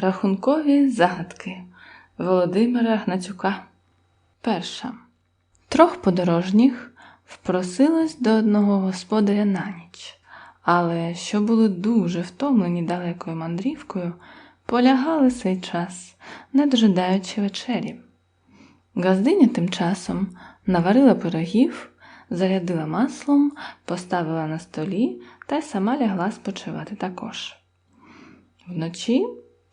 Рахункові загадки Володимира Гнатюка. Перша. Трьох подорожніх впросилось до одного господаря на ніч, але що були дуже втомлені далекою мандрівкою, полягали цей час, не дожидаючи вечері. Газдиня тим часом наварила пирогів, зарядила маслом, поставила на столі та й сама лягла спочивати також. Вночі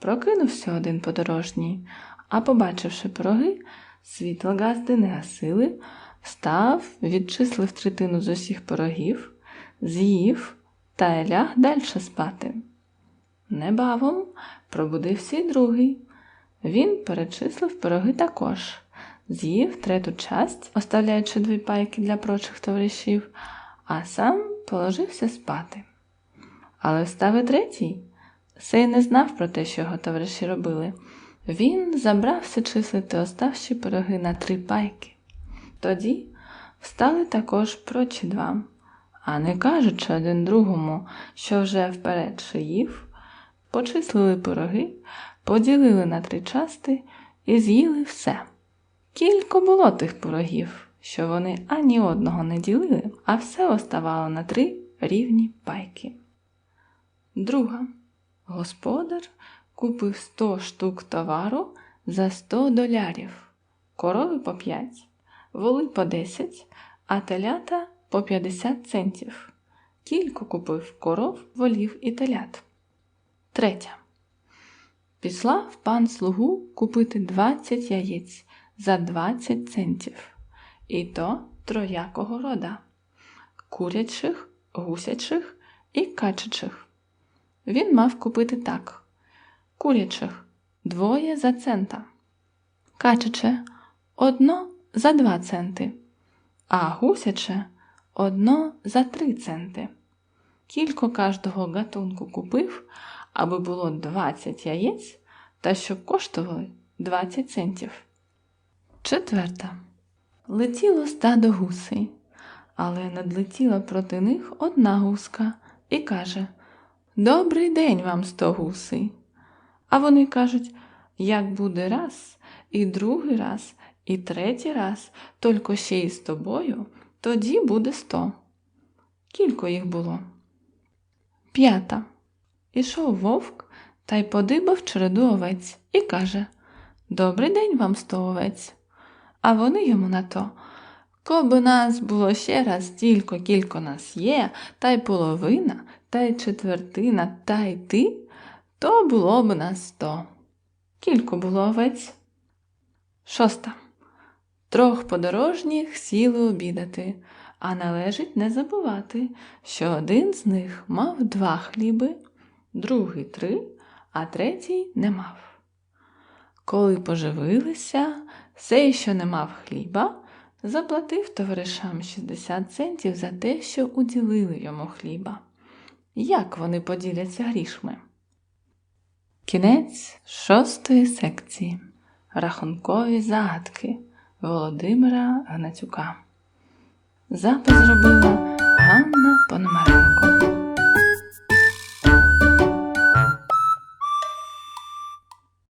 прокинувся один подорожній, а побачивши пироги, світло газди не гасили, встав, відчислив третину з усіх пирогів, з'їв та й ляг далі спати. Небавом пробудився й другий. Він перечислив пироги також, з'їв трету часть, оставляючи дві пайки для прочих товаришів, а сам положився спати. Але встав і третій. Сей не знав про те, що його товариші робили. Він забрався числити оставші пироги на три пайки. Тоді встали також прочі два, а не кажучи один другому, що вже вперед шиїв, почислили пироги, поділили на три части і з'їли все. Кілько було тих пирогів, що вони ані одного не ділили, а все оставало на три рівні пайки. Друга. Господар купив 100 штук товару за 100 долярів, корови по 5, воли по 10, а телята по 50 центів. Кілько купив коров, волів і телят. Третя. Післав пан слугу купити 20 яєць за 20 центів. І то троякого рода курячих, гусячих і качачих. Він мав купити так: курячих двоє за цента, качаче одно за два центи, а гусяче одно за три центи. Кілько кожного гатунку купив, аби було 20 яєць та щоб коштували 20 центів. Четверта. Летіло стадо гусей, але надлетіла проти них одна гуска і каже Добрий день вам, сто гусей. А вони кажуть, як буде раз, і другий раз, і третій раз, тільки ще й з тобою, тоді буде сто. Кілько їх було. П'ята. Ішов вовк та й подибав череду овець і каже Добрий день вам, сто овець. А вони йому на то. Коби нас було ще раз стільки, кілько нас є, та й половина, та й четвертина, та й ти, то було б нас сто. Кілько було овець. Шоста. Трьох подорожніх сіли обідати, а належить не забувати, що один з них мав два хліби, другий три, а третій не мав. Коли поживилися, сей, що не мав хліба, заплатив товаришам 60 центів за те, що уділили йому хліба. Як вони поділяться грішми? Кінець шостої секції. Рахункові загадки Володимира Гнатюка. Запис зробила.